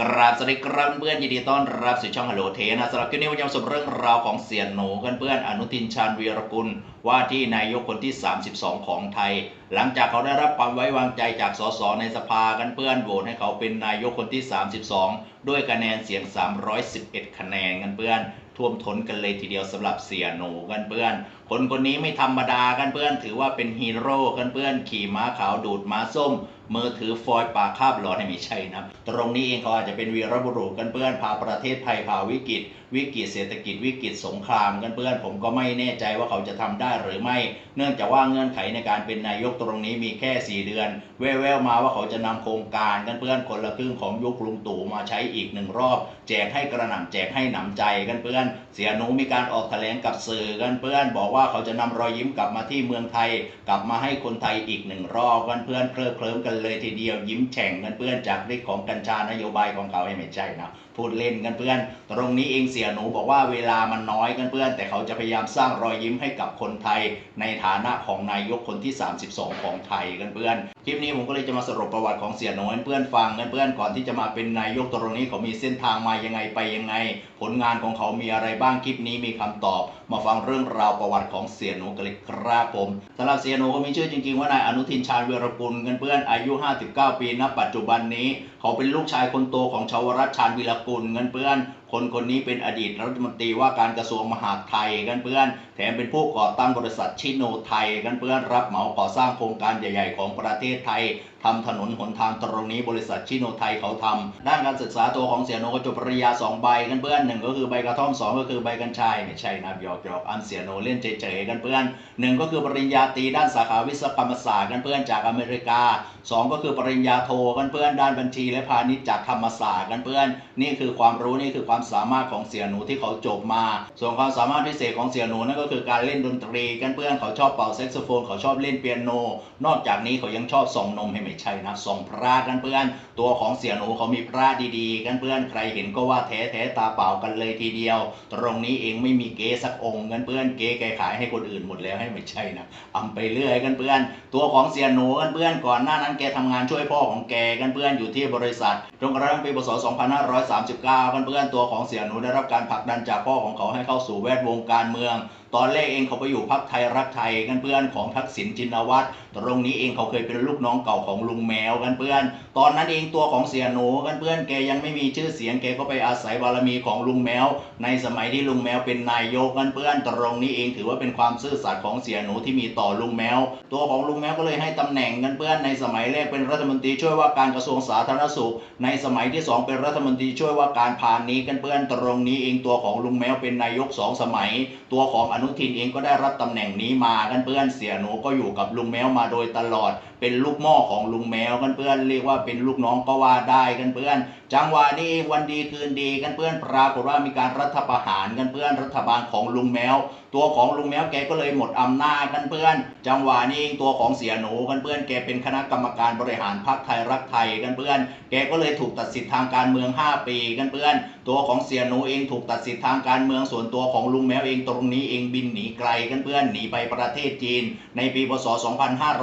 กราบสวัสดีครับเพื่อนยินดีต้อนรับสู่ช่องฮัลโหลเทนะสำหรับคลิปนี้วันนี้มาสรุปเรื่องราวของเสียหนูกันเพื่อนอนุทินชาญวีรกุล ว่าที่นายกคนที่ 32 ของไทย หลังจากเขาได้รับความไว้วางใจจากสสในสภากันเพื่อนโหวตให้เขาเป็นนายกคนที่ 32 ด้วยคะแนนเสียง 311 คะแนนกันเพื่อนท่วมท้นกันเลยทีเดียวสำหรับเสียหนูกันเพื่อนคนคนนี้ไม่ธรรมดากันเพื่อนถือว่าเป็นฮีโร่กันเพื่อนขี่ม้าขาวดูดม้าส้มมือถือฟอยล์ปากคาบหลอดให้ไม่ใช่นะตรงนี้เองเขาอาจจะเป็นวีรบุรุษกันเพื่อนพาประเทศไทยผ่าวิกฤต วิกฤตเศรษฐกิจวิกฤตสงครามกันเพื่อนผมก็ไม่แน่ใจว่าเขาจะทำได้หรือไม่ เนื่องจากว่าเงื่อนไขในการเป็นนายกตรงนี้มีแค่ 4 เดือน แว่วๆมาว่าเขาจะนำโครงการกันเพื่อนคนละครึ่งของยุคลุงตู่มาใช้อีกหนึ่งรอบ แจกให้กระหน่ำแจกให้หนำใจกันเพื่อน เสียหนูมีการออกแถลงกับสื่อกันเพื่อนบอกว่าเขาจะนำรอยยิ้มกลับมาที่เมืองไทย กลับมาให้คนไทยอีกหนึ่งรอบกันเพื่อนเคลิดเคลิ้มกันเลยทีเดียวยิ้มแฉ่งกันเพื่อนจากฤทธิ์ของกัญชานโยบายของเขาให้ไม่ใช่นะ พูดเล่นกันเพื่อน ตรงนี้เองเสียหนูบอกว่าเวลามันน้อยกันเพื่อน แต่เขาจะพยายามสร้างรอยยิ้มให้กับคนไทย ในฐานะของนายกคนที่ 32 ของไทยกันเพื่อนคลิปนี้ผมก็เลยจะมาสรุปประวัติของเสียหนูให้เพื่อนฟังกันเพื่อนก่อนที่จะมาเป็นนายกตรงนี้เขามีเส้นทางมายังไงไปยังไง ผลงานของเขามีอะไรบ้างคลิปนี้มีคำตอบ มาฟังเรื่องราวประวัติของเสียหนูกันเลยครับผมสำหรับเสียหนูก็มีชื่อจริงๆว่านายอนุทินชาญวีรกุลกันเพื่อนอายุ 59 ปีณปัจจุบันนี้ เขาเป็นลูกชายคนโตของชาวรัชชาญวิรกุลเงินเพื่อน คนคนนี้เป็นอดีตรัฐมนตรีว่าการกระทรวงมหาดไทยกันเพื่อน แถมเป็นผู้ก่อตั้งบริษัทชิโนไทยกันเพื่อนรับเหมาก่อสร้างโครงการใหญ่ ๆ ของประเทศไทย ทำถนนหนทางตรงนี้บริษัทชิโนไทยเขาทำด้านการศึกษาตัวของเสียโนก็จบปริญญาสองใบกันเพื่อนหนึ่งก็คือใบกระท่อมสองก็คือใบกัญชายไม่ใช่นะหยอกหยอกอันเสียโนเล่นเฉยๆกันเพื่อนหนึ่งก็คือปริญญาตรีด้านสาขาวิศวกรรมศาสตร์กันเพื่อนจากอเมริกาสองก็คือปริญญาโทกันเพื่อนด้านบัญชี และพาณิชย์จากธรรมศาสตร์กันเพื่อน นี่คือความรู้นี่คือความสามารถของเสียหนูที่เขาจบมา ส่วนความสามารถพิเศษของเสียหนูนั่นก็คือการเล่นดนตรีกันเพื่อนเขาชอบเป่าแซกโซโฟนเขาชอบเล่นเปียโน นอกจากนี้เขายังชอบส่องนมให้ไม่ใช่นะส่องพระกันเพื่อน ตัวของเสี่ยหนูเขามีพระดีๆ กันเพื่อนใครเห็นก็ว่าแท้แท้ๆตาเปล่ากันเลยทีเดียว ตรงนี้เองไม่มีเก๊สักองค์กันเพื่อนเก๊แกขายให้คนอื่นหมดแล้วให้ไม่ใช่นะอำไปเรื่อยกันเพื่อน ตัวของเสี่ยหนูกันเพื่อนก่อนหน้านั้นแกทำงานช่วยพ่อของแกกันเพื่อนอยู่ที่บริษัทจนกระทั่งปีพศ2539กันเพื่อนตัวของเสี่ยหนูได้รับการผลักดันจากพ่อของเขาให้เข้าสู่แวดวงการเมือง ตอนแรกเองเขาไปอยู่พักไทยรักไทยกันเพื่อนของทักษิณชินวัตรตรงนี้เองเขาเคยเป็นลูกน้องเก่าของลุงแมวกันเพื่อน ตอนนั้นเองตัวของเสียหนูกันเพื่อนแกยังไม่มีชื่อเสียงแกก็ไปอาศัยบารมีของลุงแมว ในสมัยที่ลุงแมวเป็นนายกกันเพื่อนตรงนี้เองถือว่าเป็นความซื่อสัตย์ของเสียหนูที่มีต่อลุงแมว ตัวของลุงแมวก็เลยให้ตำแหน่งกันเพื่อนในสมัยแรกเป็นรัฐมนตรีช่วยว่าการกระทรวงสาธารณสุข ในสมัยที่สองเป็นรัฐมนตรีช่วยว่าการพาณิชย์กันเพื่อนตรงนี้เองตัวของลุงแมวเป็นนายกสองสมัย ตัวของอนุทินเองก็ได้รับตำแหน่งนี้มากันเพื่อนเสียหนูก็อยู่กับลุงแมวมาโดยตลอด เป็นลูกหม้อของลุงแมวกันเพื่อนเรียกว่าเป็นลูกน้องก็ว่าได้กันเพื่อน จังหวะนี้วันดีคืนดีกันเพื่อนปรากฏว่ามีการรัฐประหารกันเพื่อนรัฐบาลของลุงแมว ตัวของลุงแมวแกก็เลยหมดอำนาจกันเพื่อน จังหวะนี้เองตัวของเสียหนูกันเพื่อนแกเป็นคณะกรรมการบริหารพรรคไทยรักไทยกันเพื่อน แกก็เลยถูกตัดสิทธิ์ทางการเมือง 5 ปีกันเพื่อน ตัวของเสียหนูเองถูกตัดสิทธิ์ทางการเมืองส่วนตัวของลุงแมวเองตรงนี้เองบินหนีไกลกันเพื่อนหนีไปประเทศจีน ในปีพศ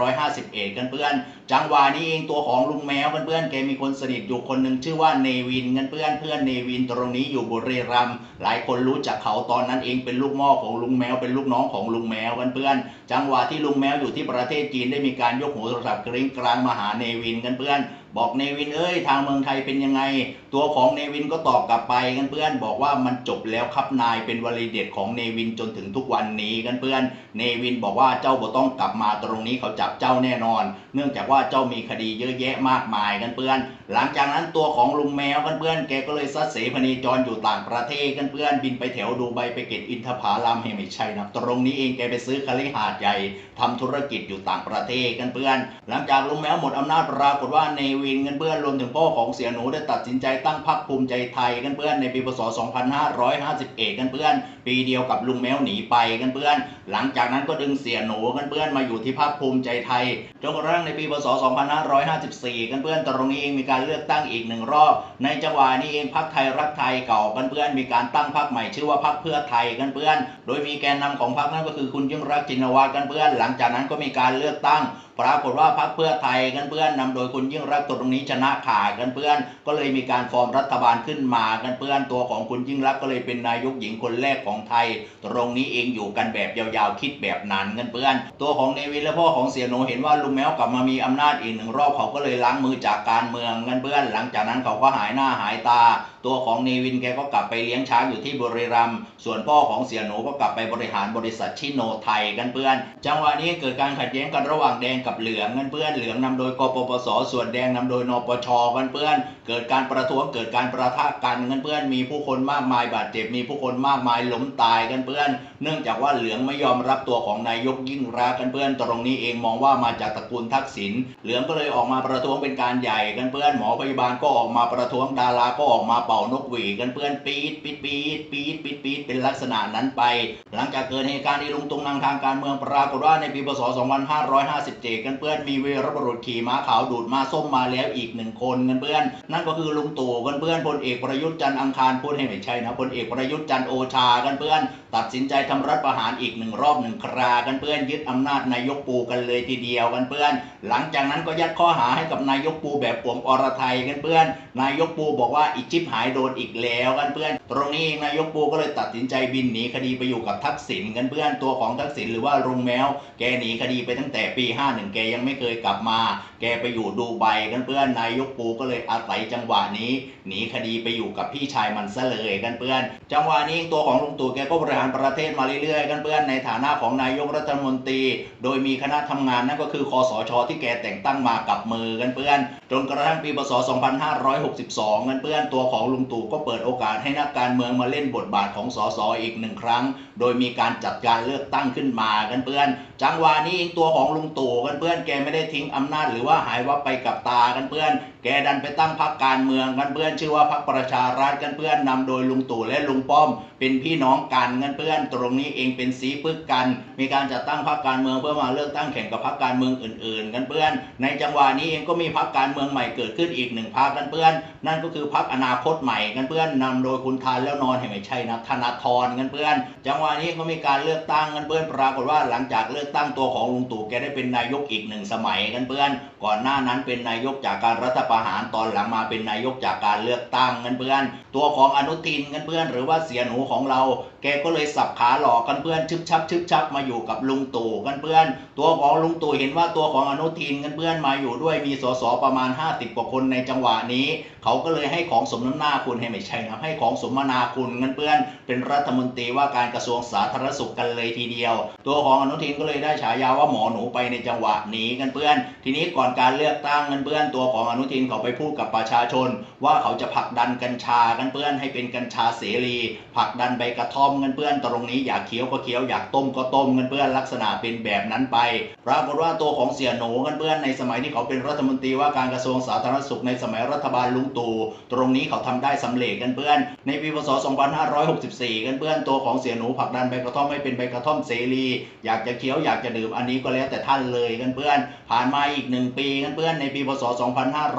2551 กันเพื่อน จังหวะนี้เองตัวของลุงแมวกันเพื่อนแกมีคนสนิทอยู่คนหนึ่งชื่อว่าเนวินกันเพื่อนเพื่อนเนวินตรงนี้อยู่บุรีรัมย์หลายคนรู้จักเขาตอนนั้นเองเป็นลูกหม้อของลุงแมวเป็นลูกน้องของลุงแมวกันเพื่อนจังหวะที่ลุงแมวอยู่ที่ประเทศจีนได้มีการยกหูโทรศัพท์กริ้งกลางมาหาเนวินกันเพื่อนบอกเนวินเอ้ยทางเมืองไทยเป็นยังไง ตัวของเนวินก็ตอบกลับไปกันเพื่อนบอกว่ามันจบแล้วครับนายเป็นวลีเด็ดของเนวินจนถึงทุกวันนี้กันเพื่อนเนวินบอกว่าเจ้าบ่ต้องกลับมาตรงนี้เขาจับเจ้าแน่นอน เนื่องจากว่าเจ้ามีคดีเยอะแยะมากมายกันเพื่อน หลังจากนั้นตัวของลุงแมวกันเพื่อนแกก็เลยซัดเสพเนจรอยู่ต่างประเทศกันเพื่อนบินไปแถวดูไบไปเก็ตอินทผลัมให้ไม่ใช่นะตรงนี้เองแกไปซื้อคฤหาสน์ใหญ่ทำธุรกิจอยู่ต่างประเทศกันเพื่อน หลังจากลุงแมวหมดอำนาจปรากฏว่าเนวินกันเพื่อนรวมถึงพ่อของเสียหนูได้ตัดสินใจตั้งพรรคภูมิใจไทยกันเพื่อนในปีพศ2551กันเพื่อนปีเดียวกับลุงแมวหนีไปกันเพื่อน หลังจากนั้นก็ดึงเสียหนูกันเพื่อนมาอยู่ที่พรรคภูมิใจไทยจนกระทั่งในปีพศ 2554 กันเพื่อนตรงนี้เองมีการเลือกตั้งอีกหนึ่งรอบ ในจังหวะนี้เองพรรคไทยรักไทยเก่ากันเพื่อนมีการตั้งพรรคใหม่ชื่อว่าพรรคเพื่อไทยกันเพื่อน โดยมีแกนนำของพรรคนั้นก็คือคุณยิ่งรักจินวัตรกันเพื่อน หลังจากนั้นก็มีการเลือกตั้งปรากฏว่าพรรคเพื่อไทยกันเพื่อนนำโดยคุณยิ่งรักตรงนี้ชนะขาดกันเพื่อน ก็เลยมีการฟอร์มรัฐบาลขึ้นมากันเพื่อนตัวของคุณยิ่งรักก็เลยเป็นนายกหญิงคนแรกของไทย ตรงนี้เองอยู่กันแบบยาวๆคิดแบบนั้นเงินเพื่อน ตัวของเนวินและพ่อของเสียโหนเห็นว่าลุงแมวกลับมามีอำนาจอีกหนึ่งรอบเขาก็เลยล้างมือจากการเมืองเงินเพื่อน หลังจากนั้นเขาก็หายหน้าหายตาตัวของเนวินแกก็กลับไปเลี้ยงช้างอยู่ที่บุรีรัมย์ส่วนพ่อของเสียโหนก็กลับไปบริหารบริษัทชิโนไทยกันเพื่อน จังหวะนี้เกิดการขัดแย้งกันระหว่างแดงกับเหลืองกันเพื่อนเหลืองนำโดยกปปส ส่วนแดงนำโดยนปชกันเพื่อน เกิดการประท้วงเกิดการประทะกันกันเพื่อน มีผู้คนมากมายบาดเจ็บมีผู้คนมากมายล้มตายกันเพื่อน เนื่องจากว่าเหลืองไม่ยอมรับตัวของนายกยิ่งรักกันเพื่อน ตรงนี้เองมองว่ามาจากตระกูลทักษิณเหลืองก็เลยออกมาประท้วงเป็นการใหญ่กันเพื่อนหมอพยาบาลก็ออกมาประท้วงดาราก็ออกมาเป่านกหวีกันเพื่อนปี๊ดปี๊ดปี๊ดปี๊ดปี๊ดปี๊ดเป็นลักษณะนั้นไป หลังจากเกิดเหตุการณ์ที่ลุงตุงนางทางการเมืองปรากฏว่าในปีพศ 2557 กันเพื่อนมีเวรบุรุษขี่ม้าขาวดูดมาส้มมาแล้วอีกหนึ่งคนกันเพื่อน นั่นก็คือลุงตู่กันเพื่อนพลเอกประยุทธ์จันทร์อังคารพูดให้ไม่ใช่นะพลเอกประยุทธ์จันทร์โอชากันเพื่อน ตัดสินใจทำรัฐประหารอีกหนึ่งรอบหนึ่งครากันเพื่อนยึดอำนาจนายกปูกันเลยทีเดียวกันเพื่อน หลังจากนั้นก็ยัดข้อหาให้กับนายกปูแบบปวมอรไทยกันเพื่อน นายกปูบอกว่าอีจิปหายโดนอีกแล้วกันเพื่อน ตรงนี้เองนายกปูก็เลยตัดสินใจบินหนีคดีไปอยู่กับทักษิณกันเพื่อนตัวของทักษิณหรือว่าลุงแมว แกหนีคดีไปตั้งแต่ปี 51 แกยังไม่เคยกลับมา แกไปอยู่ดูไบกันเพื่อนนายกปูก็เลยอาศัยจังหวะนี้หนีคดีไปอยู่กับพี่ชายมันซะเลยกันเพื่อน จังหวะนี้ตัวของลุงตู่แกก็บริหารประเทศมาเรื่อยๆ กันเพื่อนในฐานะของนายกรัฐมนตรี โดยมีคณะทำงานนั่นก็คือคอสช ที่แกแต่งตั้งมากับมือกันเพื่อน จนกระทั่งปีพศ 2562 กันเพื่อนตัวของลุงตู่ก็เปิดโอกาสให้นักการเมืองมาเล่นบทบาทของสสอีกหนึ่งครั้ง โดยมีการจัดการเลือกตั้งขึ้นมากันเพื่อน จังหวะนี้เองตัวของลุงตู่กันเพื่อนแกไม่ได้ทิ้งอำนาจหรือว่าว่าหายวับไปกับตากันเพื่อน แกดันไปตั้งพรรคการเมืองกันเพื่อนชื่อว่าพรรคประชารัฐกันเพื่อนนำโดยลุงตู่และลุงป้อม เป็นพี่น้องกันกันเพื่อนตรงนี้เองเป็นสีปึกกัน มีการจัดตั้งพรรคการเมืองเพื่อมาเลือกตั้งแข่งกับพรรคการเมืองอื่น ๆ กันเพื่อน ในจังหวะนี้เองก็มีพรรคการเมืองใหม่เกิดขึ้นอีกหนึ่งพรรคกันเพื่อน นั่นก็คือพรรคอนาคตใหม่กันเพื่อนนำโดยคุณทานแล้วนอนให้ไม่ใช่นะธนาธรกันเพื่อน จังหวะนี้ก็มีการเลือกตั้งกันเพื่อนปรากฏว่าหลังจากเลือกตั้งตัวของลุงตู่แกได้เป็นนายกอีกหนึ่งสมัยกันเพื่อน ก่อนหน้านั้นเป็นนายกจากการรัฐประหารตอนหลังมาเป็นนายกจากการเลือกตั้งเงินเพื่อนตัวของอนุทินกันเพื่อนหรือว่าเสียหนูของเรา แกก็เลยสับขาหลอกกันเพื่อนชึบชับชึบชับมาอยู่กับลุงตู่กันเพื่อน ตัวของลุงตู่เห็นว่าตัวของอนุทินกันเพื่อนมาอยู่ด้วยมีสสประมาณ 50กว่าคนในจังหวะนี้ เขาก็เลยให้ของสมน้ำหน้าคุณให้ไม่ใช่นะให้ของสมนาคุณกันเพื่อน เป็นรัฐมนตรีว่าการกระทรวงสาธารณสุขกันเลยทีเดียว ตัวของอนุทินก็เลยได้ฉายาว่าหมอหนูไปในจังหวะนี้กันเพื่อน ทีนี้ก่อนการเลือกตั้งกันเพื่อนตัวของอนุทินเขาไปพูดกับประชาชน ว่าเขาจะผลักดันกัญชากันเพื่อนให้เป็นกัญชาเสรีผักดันใบกระท่อมกันเพื่อนตรงนี้อยากเคี้ยวก็เคี้ยวอยากต้มก็ต้มกันเพื่อนลักษณะเป็นแบบนั้นไปปรากฏว่าตัวของเสียหนูกันเพื่อนในสมัยที่เขาเป็นรัฐมนตรีว่าการกระทรวงสาธารณสุขในสมัยรัฐบาลลุงตู่ตรงนี้เขาทำได้สำเร็จกันเพื่อน ในปีพศ 2564 กันเพื่อนตัวของเสียหนูผักดันใบกระท่อมให้เป็นใบกระท่อมเสรี อยากจะเคี้ยวอยากจะดื่มอันนี้ก็แล้วแต่ท่านเลยกันเพื่อน ผ่านมาอีกหนึ่งปีกันเพื่อนในปีพศ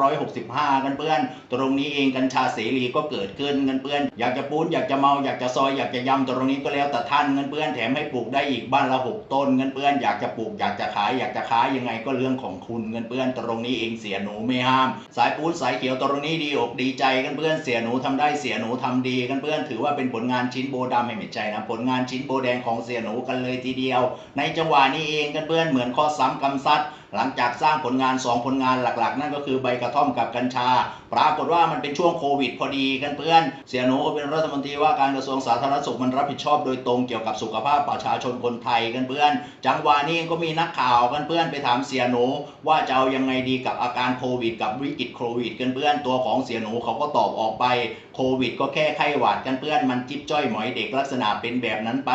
2565 กันเพื่อน ตรงนี้เองกัญชาเสรีก็เกิดขึ้นกันเพื่อน อยากจะปูนอยากจะเมาอยากจะซอยอยากจะยำตรงนี้ก็แล้วแต่ท่านกันเพื่อนแถมให้ปลูกได้อีกบ้านละหกต้นกันเพื่อนอยากจะปลูกอยากจะขายอยากจะขายยังไงก็เรื่องของคุณกันเพื่อนตรงนี้เองเสียหนูไม่ห้าม สายปูนสายเขียวตรงนี้ดีอกดีใจกันเพื่อนเสียหนูทำได้เสียหนูทำดีกันเพื่อนถือว่าเป็นผลงานชิ้นโบดำไม่ไม่ใจนะผลงานชิ้นโบแดงของเสียหนูกันเลยทีเดียว ในจังหวะนี้เองกันเพื่อนเหมือนข้อซ้ำกำซัด หลังจากสร้างผลงาน 2 ผลงานหลักๆ นั่นก็คือใบกระท่อมกับกัญชา ปรากฏว่ามันเป็นช่วงโควิดพอดีกันเพื่อน เสียหนูก็เป็นรัฐมนตรีว่าการกระทรวงสาธารณสุขมันรับผิดชอบโดยตรงเกี่ยวกับสุขภาพประชาชนคนไทยกันเพื่อน จังหวะนี้ก็มีนักข่าวกันเพื่อนไปถามเสียหนูว่าจะเอายังไงดีกับอาการโควิด กับวิกฤตโควิด กันเพื่อนตัวของเสียหนูเขาก็ตอบออกไปโควิดก็แค่ไข้หวัดกันเพื่อนมันจิ๊บจ้อยหมอยเด็กลักษณะเป็นแบบนั้นไป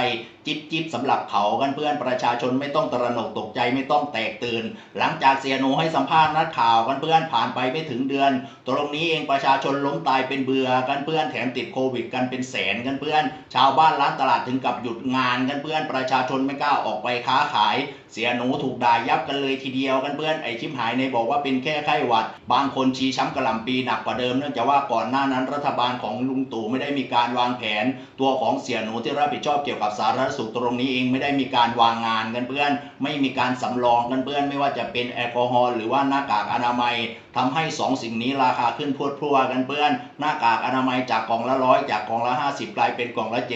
จิบจิบสำหรับเขากันเพื่อนประชาชนไม่ต้องตระหนกตกใจไม่ต้องแตกตื่น หลังจากเสียหนูให้สัมภาษณ์นักข่าวกันเพื่อนผ่านไปไม่ถึงเดือน ตรงนี้เองประชาชนล้มตายเป็นเบื่อกันเพื่อนแถมติดโควิด กันเป็นแสนกันเพื่อน ชาวบ้านร้านตลาดถึงกับหยุดงานกันเพื่อนประชาชนไม่กล้าออกไปค้าขายเสียหนูถูกด่ายับกันเลยทีเดียวกันเพื่อนไอชิมหายในบอกว่าเป็นแค่ไข้หวัด บางคนชี้ช้ำกระลำปีหนักกว่าเดิมเนื่องจากว่าก่อนหน้านั้นรัฐบาลของลุงตู่ไม่ได้มีการวางแผน ตัวของเสียหนูที่รับผิดชอบเกี่ยวกับสาธารณสุขตรงนี้เองไม่ได้มีการวางงานกันเพื่อน ไม่มีการสำรองกันเพื่อน ไม่ว่าจะเป็นแอลกอฮอล์หรือว่าหน้ากากอนามัย ทำให้สองสิ่งนี้ราคาขึ้นพวดพรวกันเพื่อนหน้ากากอนามัยจากกล่องละร้อยจากกล่องละ 50 กลายเป็นกล่องละ7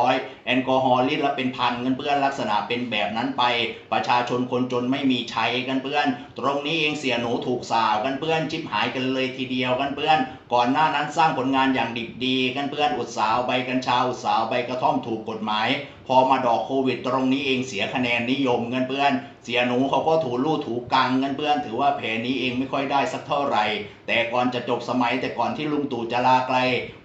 800 แอลกอฮอล์ลิตรละเป็นพันกันเพื่อนลักษณะเป็นแบบนั้นไป ประชาชนคนจนไม่มีใช้กันเพื่อน ตรงนี้เองเสียหนูถูกสาวกันเพื่อนชิบหายกันเลยทีเดียวกันเพื่อน ก่อนหน้านั้นสร้างผลงานอย่างดิบดีกันเพื่อนอุตสาวใบกัญชาอุตสาวใบกระท่อมถูกกฎหมายพอมาดอกโควิดตรงนี้เองเสียคะแนนนิยมกันเพื่อน เสียหนูเขาก็ถูลู่ถูกังกันเพื่อน ถือว่าแผนนี้เองไม่ค่อยได้สักเท่าไหร่ แต่ก่อนจะจบสมัยแต่ก่อนที่ลุงตู่จะลาไกล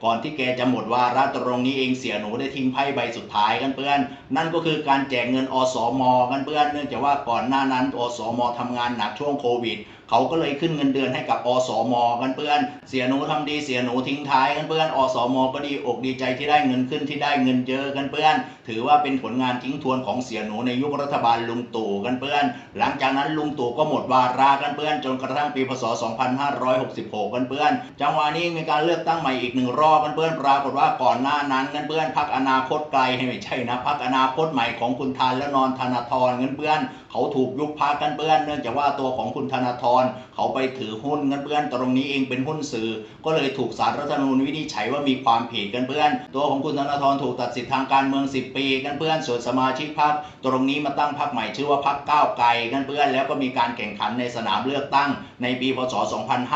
ก่อนที่แกจะหมดวาระตรงนี้เองเสียหนูได้ทิ้งไพ่ใบสุดท้ายกันเพื่อน นั่นก็คือการแจกเงินอสมกันเพื่อน เนื่องจากว่าก่อนหน้านั้นอสมทำงานหนักช่วงโควิดเขาก็เลยขึ้นเงินเดือนให้กับอสมกันเพื่อน เสียหนูทำดีเสียหนูทิ้งท้ายกันเพื่อนอสมก็ดีอกดีใจที่ได้เงินขึ้นที่ได้เงินเยอะกันเพื่อน ถือว่าว่าเป็นผลงานทิ้งทวนของเสียหนูในยุครัฐบาลลุงตู่กันเพื่อน หลังจากนั้นลุงตู่ก็หมดวาระกันเพื่อน จนกระทั่งปีพศ 2566 กันเพื่อน จังหวะนี้มีการเลือกตั้งใหม่อีกหนึ่งรอบกันเพื่อนปรากฏว่าก่อนหน้านั้นกันเพื่อนพักอนาคตไกลให้ไม่ใช่นะพักอนาคตใหม่ของคุณทานและนอนธนาธรกันเพื่อนเขาถูกยุบพักกันเพื่อน เนื่องจากว่าตัวของคุณธนาธรเขาไปถือหุ้นกันเพื่อนตรงนี้เองเป็นหุ้นสื่อ ก็เลยถูกสารรัฐธรรมนูญวินิจฉัยว่ามีความผิดกันเพื่อน ตัวของคุณธนาธรถูกตัดสิทธิ์ทางการเมือง 10 ปีกันเพื่อนส่วนสมาชิกพรรคตรงนี้มาตั้งพรรคใหม่ชื่อว่าพรรคก้าวไกลกันเพื่อน แล้วก็มีการแข่งขันในสนามเลือกตั้ง ในปีพศ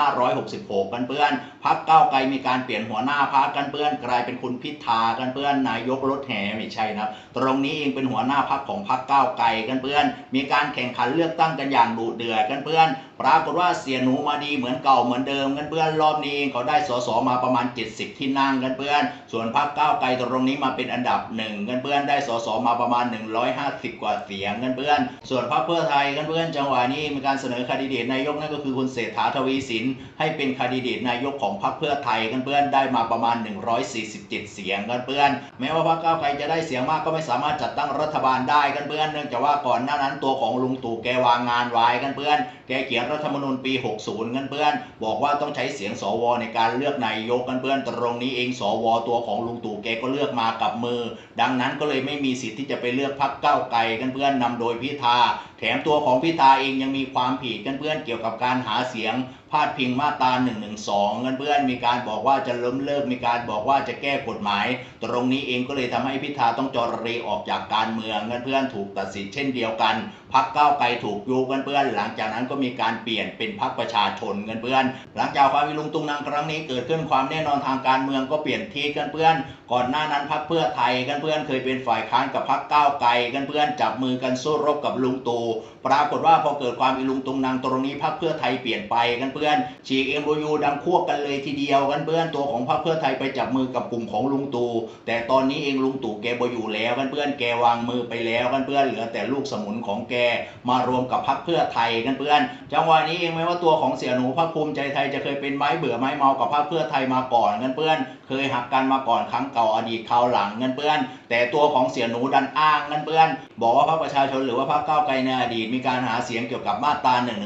2566 กันเพื่อนพักเก้าไกลมีการเปลี่ยนหัวหน้าพักกันเพื่อนกลายเป็นคุณพิธากันเพื่อนนายกรถแห่ไม่ใช่นะครับตรงนี้เองเป็นหัวหน้าพักของพักเก้าไกลกันเพื่อน มีการแข่งขันเลือกตั้งกันอย่างดุเดือดกันเพื่อน ปรากฏว่าเสียหนูมาดีเหมือนเก่าเหมือนเดิมกันเพื่อนรอบนี้เองเขาได้สสมาประมาณ 70 ที่นั่งกันเพื่อน ส่วนพรรคก้าวไกลตรงนี้มาเป็นอันดับหนึ่งกันเพื่อนได้สสมาประมาณ 150 กว่าเสียงกันเพื่อน ส่วนพรรคเพื่อไทยกันเพื่อนจังหวะนี้มีการเสนอคดิเดตนายกนั่นก็คือคุณเศรษฐาทวีสินให้เป็นคดิเดตนายกของพรรคเพื่อไทยกันเพื่อนได้มาประมาณ 147 เสียงกันเพื่อน แม้ว่าพรรคก้าวไกลจะได้เสียงมากก็ไม่สามารถจัดตั้งรัฐบาลได้กันเพื่อน เนื่องจากว่าก่อนหน้านั้นตัวของลุงตู่แกวางงานไว้กันเพื่อน แกเขียนรัฐธรรมนูญปี 60กันเพื่อนบอกว่าต้องใช้เสียงสวในการเลือกนายกกันเพื่อนตรงนี้เองสวตัวของลุงตู่แกก็เลือกมากับมือ ดังนั้นก็เลยไม่มีสิทธิ์ที่จะไปเลือกพรรคก้าวไกลกันเพื่อนนำโดยพิธา ถมตัวของพิธาเองยังมีความผิดกันเพื่อนเกี่ยวกับการหาเสียงพาดพิงมาตรา1นึกันเพื่อนมีการบอกว่าจะล้มเลิกมีการบอกว่าจะแก้กฎหมาย ตรงนี้เองก็เลยทำให้พิธาต้องจรเรออกจากการเมืองกันเพื่อนถูกตัดสินเช่นเดียวกันพักก้าวไกลถูกยุกันเพื่อน หลังจากนั้นก็มีการเปลี่ยนเป็นพักประชาชนกันเพื่อน หลังจากความวิลุงตุงนางครั้งนี้เกิดขึ้นความแน่นอนทางการเมืองก็เปลี่ยนทีกันเพื่อน ก่อนหน้านั้นพักเพื่อไทยกันเพื่อนเคยเป็นฝ่ายค้านกับพักก้าวไกลกันเพื่อนจับมือกันสู้รบกับลุงตู่ ปรากฏว่าพอเกิดความอิลุงตุงนางตรงนี้พักเพื่อไทยเปลี่ยนไปกันเพื่อนฉีกเอ็มยูดังควบกันเลยทีเดียวกันเพื่อนตัวของพักเพื่อไทยไปจับมือกับกลุ่มของลุงตู่แต่ตอนนี้เองลุงตู่แกบอยู่แล้วกันเพื่อนแกวางมือไปแล้วกันเพื่อนเหลือแต่ลูกสมุนของแกมารวมกับพักเพื่อไทยกันเพื่อน จังหวะนี้เองไม่ว่าตัวของเสียหนูพักภูมิใจไทยจะเคยเป็นไม้เบื่อไม้เมากับพักเพื่อไทยมาก่อนกันเพื่อน เคยหักกันมาก่อนครั้งเก่าอดีตคราวหลังเงินเพื่อน แต่ตัวของเสียหนูดันอ้างเงินเพื่อน บอกว่าพรรคประชาชนหรือว่าพรรคก้าวไกลในอดีตมีการหาเสียงเกี่ยวกับมาตรา1นึเ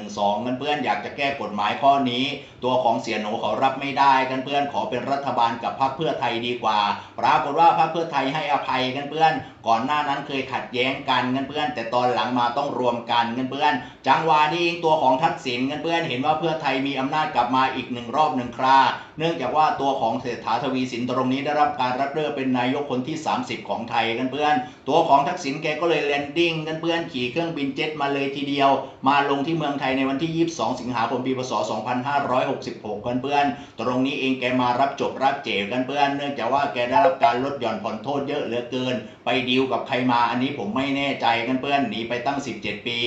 งินเพื่อนอยากจะแก้กฎหมายข้อนี้ ตัวของเสียหนูเขารับไม่ได้กันเพื่อนขอเป็นรัฐบาลกับพรรคเพื่อไทยดีกว่า ปรากฏว่าพรรคเพื่อไทยให้อภัยกันเพื่อน ก่อนหน้านั้นเคยขัดแย้งกันเงินเพื่อน แต่ตอนหลังมาต้องรวมกันเงินเพื่อน จังหวะนี้เองตัวของทักษิณเงินเพื่อนเห็นว่าเพื่อไทยมีอำนาจกลับมาอีกหนึ่งรอบหนึ่งคราเนื่องจากว่าตัวของเศรษฐาทวีสินตรงนี้ได้รับการรับเลือกเป็นนายกคนที่ 30 ของไทยกันเพื่อน ตัวของทักษิณแกก็เลยแลนดิ้งกันเพื่อนขี่เครื่องบินเจ็ตมาเลยทีเดียว มาลงที่เมืองไทยในวันที่ 22 สิงหาคมปีพศ 2566กันเพื่อน ตรงนี้เองแกมารับจบรับเจกันเพื่อน เนื่องจากว่าแกได้รับการลดหย่อนผ่อนโทษเยอะเหลือเกิน ไปดีลกับใครมาอันนี้ผมไม่แน่ใจกันเพื่อนหนีไปตั้ง 17 ปี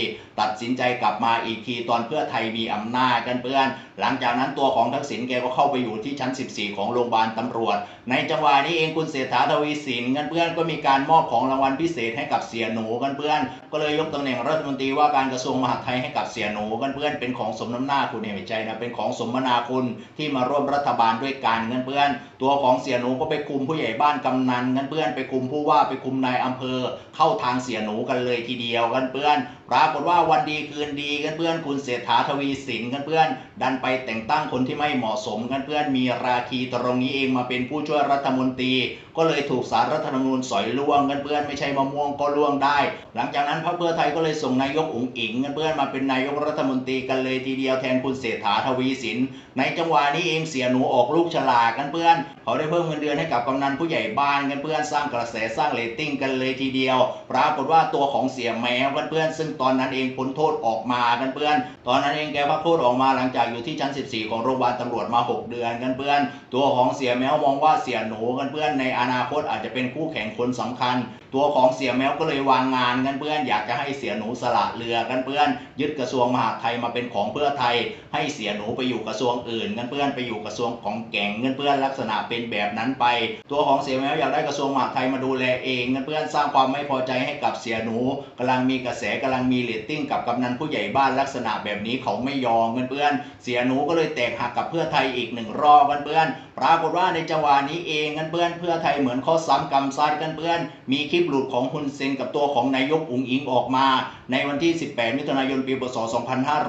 ตัดสินใจกลับมาอีกทีตอนเพื่อไทยมีอำนาจกันเพื่อน หลังจากนั้นตัวของทักษิณแกก็เข้าไปอยู่ที่ชั้น 14 ของโรงพยาบาลตำรวจ ในจังหวะนี้เองคุณเศรษฐาทวีสินกันเพื่อนก็มีการมอบของรางวัลพิเศษให้กับเสียหนูกันเพื่อน ก็เลยยกตำแหน่งรัฐมนตรีว่าการกระทรวงมหาดไทยให้กับเสียหนูกันเพื่อนเป็นของสมน้ำหน้าคุณเนี่ยไม่ใจนะเป็นของสมนาคุณที่มาร่วมรัฐบาลด้วยกันกันเพื่อนตัวของเสียหนูก็ไปคุมผู้ใหญ่บ้านกำนันกันเพื่อนไปคุมผู้ว่าไปคุมนายอำเภอ เข้าทางเสียหนูกันเลยทีเดียวกันเพื่อน ปรากฏว่าวันดีคืนดีกันเพื่อนคุณเศรษฐาทวีสินกันเพื่อน ดันไปแต่งตั้งคนที่ไม่เหมาะสมกันเพื่อนมีราคีตรงนี้เองมาเป็นผู้ช่วยรัฐมนตรี ก็เลยถูกสารรัฐธรรมนูญสอยล่วงกันเพื่อนไม่ใช่มะม่วงก็ล่วงได้ หลังจากนั้นพรรคเพื่อไทยก็เลยส่งนายกอุ๋งอิงกันเพื่อนมาเป็นนายกรัฐมนตรีกันเลยทีเดียวแทนคุณเศรษฐาทวีสิน ในจังหวะนี้เองเสียหนูออกลูกฉลากกันเพื่อน เขาได้เพิ่มเงินเดือนให้กับกำนันผู้ใหญ่บ้านกันเพื่อนสร้างกระแสสร้างเรตติ้งกันเลยทีเดียว ปรากฏว่าตัวของเสียแมวกันเพื่อนซึ่งตอนนั้นเองพ้นโทษออกมากันเพื่อน ตอนนั้นเองแกพักโทษออกมาหลังจากอยู่ที่ชั้น 14 ของโรงพยาบาลตำรวจมา 6 เดือนกันเพื่อน ตัวของเสียแมวมองว่าเสียหนูกันเพื่อนในอนาคตอาจจะเป็นคู่แข่งคนสำคัญตัวของเสียแมวก็เลยวางงานกันเพื่อน อยากจะให้เสียหนูสละเรือกันเพื่อน ยึดกระทรวงมหาดไทยมาเป็นของเพื่อไทย ให้เสียหนูไปอยู่กระทรวงอื่นกันเพื่อนไปอยู่กระทรวงของแก่งกันเพื่อนลักษณะเป็นแบบนั้นไป ตัวของเสียแมวอยากได้กระทรวงมหาดไทยมาดูแลเองกันเพื่อนสร้างความไม่พอใจให้กับเสียหนูกำลังมีกระแสกำลังมีเรตติ้งกับกำนันผู้ใหญ่บ้านลักษณะแบบนี้เขาไม่ยอมกันเพื่อน เสียหนูก็เลยแตกหักกับเพื่อไทยอีกหนึ่งรอบกันเพื่อน ปรากฏว่าในจังหวะนี้เองกันเพื่อนเพื่อไทยเหมือนข้อซ้ำกำซัดกันเพื่อน มีคลิปหลุดของฮุนเซนกับตัวของนายกอุ๋งอิงออกมา ในวันที่ 18 มิถุนายนปีพศ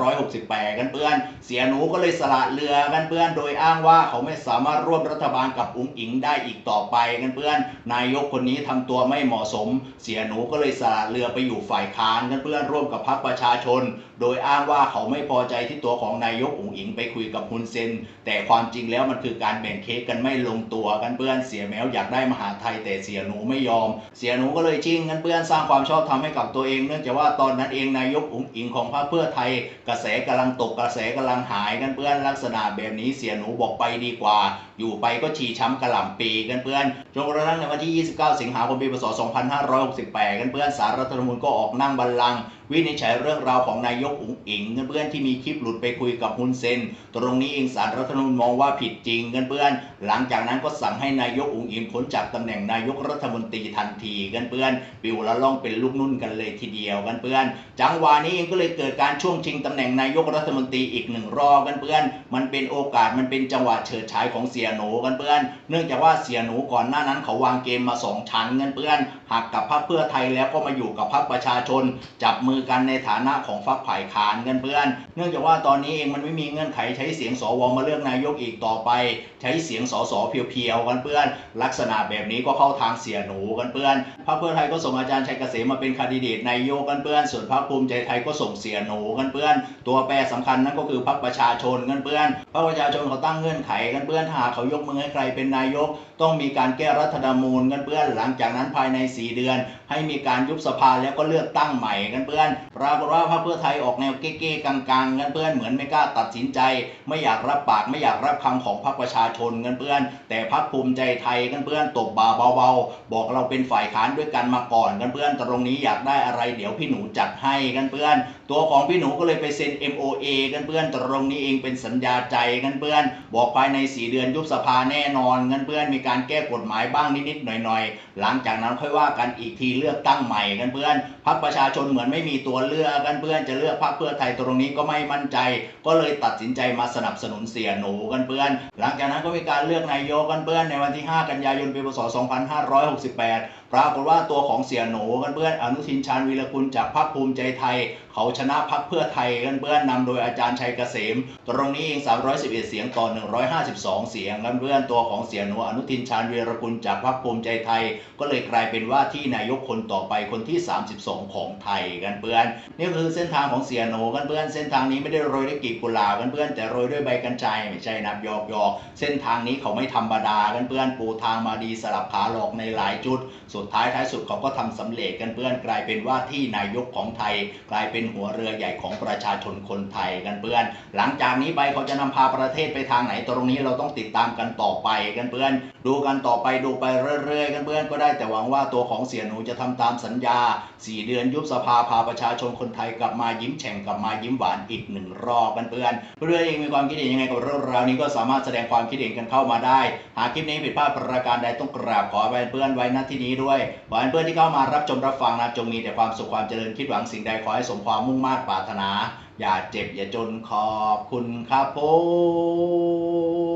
2568 กันเพื่อน เสียหนูก็เลยสละเรือกันเพื่อน โดยอ้างว่าเขาไม่สามารถร่วมรัฐบาลกับอุ๋งอิงได้อีกต่อไปกันเพื่อน นายกคนนี้ทำตัวไม่เหมาะสม เสียหนูก็เลยสละเรือไปอยู่ฝ่ายค้านกันเพื่อนร่วมกับพรรคประชาชน โดยอ้างว่าเขาไม่พอใจที่ตัวของนายกอุ๋งอิงไปคุยกับฮุนเซนแต่ความจริงแล้วมันคือการแบ่งเค้กกันไม่ลงตัวกันเพื่อนเสียแมวอยากได้มหาไทยแต่เสียหนูไม่ยอม เสียหนูก็เลยชิงกันเพื่อนสร้างความชอบธรรมให้กับตัวเอง เนื่องจากว่าตอนนั้นเองนายกอุ๋งอิงของพรรคเพื่อไทย กระแสกำลังตกกระแสกำลังหายกันเพื่อนลักษณะแบบนี้เสียหนูบอกไปดีกว่า อยู่ไปก็ฉี่ช้ำกระหล่ำปีกันเพื่อนจนกระทั่งในวันที่ 29 สิงหาคมปีพศ2568 กันเพื่อนสารรัฐธรรมนูญก็ออกนั่งบัลลังก์ วินิจฉัยเรื่องราวของนายกอุ๋งอิงกันเพื่อนที่มีคลิปหลุดไปคุยกับฮุนเซน ตรงนี้เองสารรัฐธรรมนูญมองว่าผิดจริงกันเพื่อน หลังจากนั้นก็สั่งให้นายกอุ๋งอิงพ้นจากตำแหน่งนายกรัฐมนตรีทันทีกันเพื่อนปิวละล่องเป็นลูกนุ่นกันเลยทีเดียวกันเพื่อน จังหวะนี้เองก็เลยเกิดการช่วงชิงตำแหน่งนายกรัฐมนตรีอีกหนึ่งรอบกันเพื่อน มันเป็นโอกาสมันเป็นจังหวะเฉิดฉายของเสียหนูกันเพื่อน เนื่องจากว่าเสียหนูก่อนหน้านั้นเขาวางเกมมาสองชั้นกันเพื่อนหักกับพรรคเพื่อไทยแล้วก็มาอยู่กับพรรคประชาชน จับมือกันในฐานะของพรรคฝ่ายค้านกันเพื่อน เนื่องจากว่าตอนนี้เองมันไม่มีเงื่อนไขใช้เสียงสวมาเลือกนายกอีกต่อไป ใช้เสียงสสเพียวๆกันเพื่อน ลักษณะแบบนี้ก็เข้าทางเสียหนูกันเพื่อนพรรคเพื่อไทยก็ส่งอาจารย์ชัยเกษมมาเป็นคดิเดตนายกกันเพื่อน ส่วนพรรคภูมิใจไทยก็ส่งเสียหนูกันเพื่อน ตัวแปรสำคัญนั่นก็คือพรรคประชาชนกันเพื่อนพรรคประชาชนเขาตั้งเงื่อนไขกันเพื่อนหากเขายกมือให้ใครเป็นนายก ต้องมีการแก้รัฐธรรมนูญกันเพื่อน หลังจากนั้นภายใน 4 เดือน ให้มีการยุบสภาแล้วก็เลือกตั้งใหม่กันเพื่อนปรากฏว่าพรรคเพื่อไทยออกแนวเก๊ๆกังๆกันเพื่อนเหมือนไม่กล้าตัดสินใจ ไม่อยากรับปากไม่อยากรับคำของพรรคประชาชนกันเพื่อน แต่พรรคภูมิใจไทยกันเพื่อนตบบ่าเบาๆ บอกเราเป็นฝ่ายค้านด้วยกันมาก่อนกันเพื่อนตรงนี้อยากได้อะไรเดี๋ยวพี่หนูจัดให้กันเพื่อน ตัวของพี่หนูก็เลยไปเซ็น MOA กันเพื่อนตรงนี้เองเป็นสัญญาใจกันเพื่อน บอกภายใน 4 เดือนยุบสภาแน่นอนกันเพื่อนมีการแก้กฎหมายบ้างนิดๆหน่อยๆหลังจากนั้นค่อยว่ากันอีกทีเลือกตั้งใหม่กันเพื่อนพรรคประชาชนเหมือนไม่มีตัวเลือกกันเพื่อนจะเลือกพรรคเพื่อไทยตรงนี้ก็ไม่มั่นใจ ก็เลยตัดสินใจมาสนับสนุนเสียหนูกันเพื่อน หลังจากนั้นก็มีการเลือกนายกกันเพื่อนในวันที่ 5 กันยายนปีพศ 2568 ปรากฏว่าตัวของเสียหนูกันเพื่อนอนุทินชาญวีรกุลจากพรรคภูมิใจไทย เขาชนะพรรคเพื่อไทยกันเพื่อนนำโดยอาจารย์ชัยเกษม ตรงนี้เอง 311 เสียงต่อ 152 เสียงกันเพื่อนตัวของเสียหนูอนุทินชาญวีรกุลจากพรรคภูมิใจไทยก็เลยกลายเป็นว่าที่นายกคนต่อไปคนที่ 32 ของไทยกันเพื่อน นี่คือเส้นทางของเสียหนกันเพื่อน เส้นทางนี้ไม่ได้โรยด้วยกีบกุหลาบกันเพื่อนแต่โรยด้วยใบกัญชายไม่ใช่นับยอกยอกเส้นทางนี้เขาไม่ธรรมดากันเพื่อนปูทางมาดีสลับขาหลอกในหลายจุด สุดท้ายท้ายสุดเขาก็ทำสำเร็จกันเพื่อนกลายเป็นว่าที่นายกของไทย กลายเป็นหัวเรือใหญ่ของประชาชนคนไทยกันเพื่อน หลังจากนี้ไปเขาจะนำพาประเทศไปทางไหนตรงนี้เราต้องติดตามกันต่อไปกันเพื่อน ดูกันต่อไปดูไปเรื่อยๆกันเพื่อนก็ได้แต่หวังว่าตัวของเสียหนูจะทำตามสัญญา 4 เดือนยุบสภาพาประชาชนคนไทยกลับมายิ้มแฉ่งกลับมายิ้มหวานอีกหนึ่งรอบกันเพื่อนเพื่อนเองมีความคิดเห็นยังไงกับเรื่องราวนี้ก็สามารถแสดงความคิดเห็นกันเข้ามาได้ หากคลิปนี้ผิดพลาดประการใดต้องกราบขอไปเพื่อนไว้ณที่นี้ด้วยขอให้เพื่อนที่เข้ามารับชมรับฟังนะจงมีแต่ความสุขความเจริญคิดหวังสิ่งใดขอให้สมความมุ่งมา่ปรารถนา อย่าเจ็บอย่าจนขอบคุณครับผม